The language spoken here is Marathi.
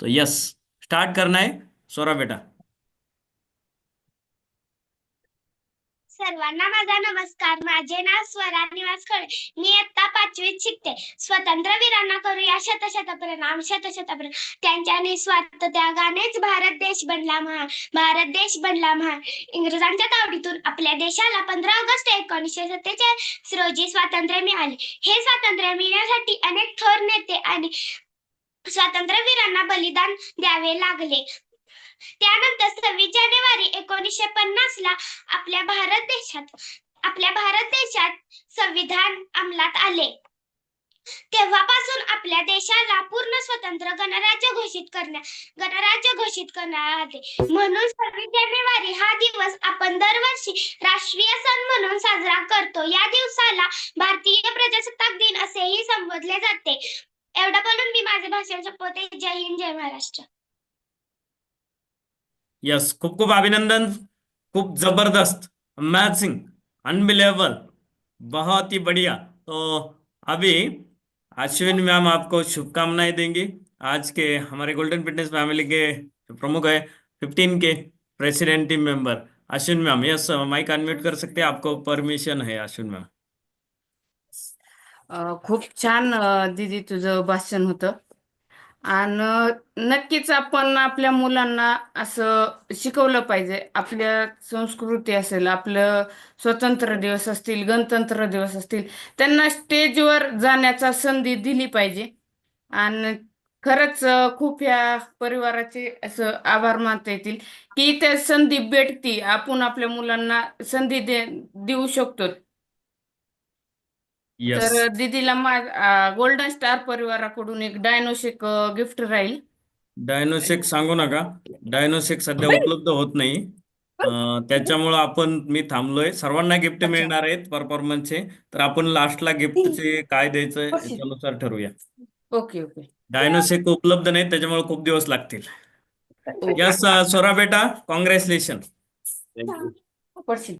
तो यस स्टार्ट करना है सोरा बेटा। सर्वांना माझा नमस्कार माझे नाव स्वरा निवास खळे. मी आता पाचवीत शिकते. स्वतंत्र वीरांना करूया शतशत प्रणाम शतशत प्रणाम त्यांच्या निस्वार्थ त्यागानेच भारत देश बनला महान भारत देश बनला महान. इंग्रजांच्या तावडीतून आपल्या देशाला पंधरा ऑगस्ट एकोणीसशे सत्तेचाळीस रोजी स्वातंत्र्य मिळाले. हे स्वातंत्र्य मिळण्यासाठी अनेक थोर नेते आणि स्वातंत्र्यवीरांना बलिदान द्यावे लागले. त्यानंतर सव्वीस जानेवारी एकोणीसशे पन्नास ला आपल्या भारत देशात आपल्या भारत देशात संविधान अंमलात आले. तेव्हापासून आपल्या देशाला पूर्ण स्वतंत्र गणराज्य घोषित करण्या गणराज्य घोषित करण्यात आले. म्हणून सव्वीस जानेवारी हा दिवस आपण दरवर्षी राष्ट्रीय सण म्हणून साजरा करतो. या दिवसाला भारतीय प्रजासत्ताक दिन असेही संबोधले जाते. एवढं बोलून मी माझे भाषण संपवते जय हिंद, जय महाराष्ट्र. यस खूप खूप अभिनंदन, खूप ज़बरदस्त अमेजिंग अनबिलीवेबल बहुत ही बढ़िया. तो अभी अश्विन मैम आपको शुभकामनाएँ देंगी. आज के हमारे गोल्डन फिटनेस फैमिली के प्रमुख है फिफ्टीन के president team member Ashwin ma'am. Yes mic unmute कर सकते हैं, आपको परमिशन है, अश्विन मैम. खूप छान दीदी तुझं भाषण होतं. आणि नक्कीच आपण आपल्या मुलांना असं शिकवलं पाहिजे. आपल्या संस्कृती असेल आपलं स्वतंत्र दिवस असतील गणतंत्र दिवस असतील त्यांना स्टेजवर जाण्याचा संधी दिली पाहिजे. आणि खरंच खूप ह्या परिवाराचे असं आभार मानता येतील की त्या संधी भेटती. आपण आपल्या मुलांना संधी दे देऊ शकतो. यस तर दीदीला माझ गोल्डन स्टार परिवाराकडून एक डायनोशिक गिफ्ट राहील. डायनोसेक सांगू नका. डायनोसेक सध्या उपलब्ध होत नाही. अं, त्याच्यामुळं आपण मी थांबलोय. सर्वांना गिफ्ट अच्छा. मिळणार आहेत परफॉर्मन्सचे. तर आपण लास्टला गिफ्टचे काय द्यायचं. याच्यानुसार ठरवूया. Okay okay. डायनोसेक उपलब्ध नाही त्याच्यामुळे खूप दिवस लागतील. यस सोरा बेटा कॉंग्रॅच्युलेशन पडशील.